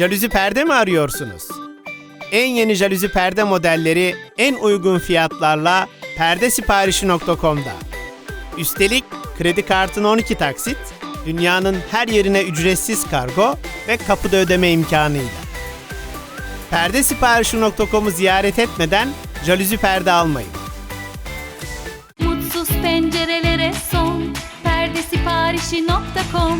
Jalüzi perde mi arıyorsunuz? En yeni jalüzi perde modelleri en uygun fiyatlarla perdesiparişi.com'da. Üstelik kredi kartın 12 taksit, dünyanın her yerine ücretsiz kargo ve kapıda ödeme imkanıyla. Perdesiparişi.com'u ziyaret etmeden jalüzi perde almayın. Mutsuz pencerelere son perdesiparişi.com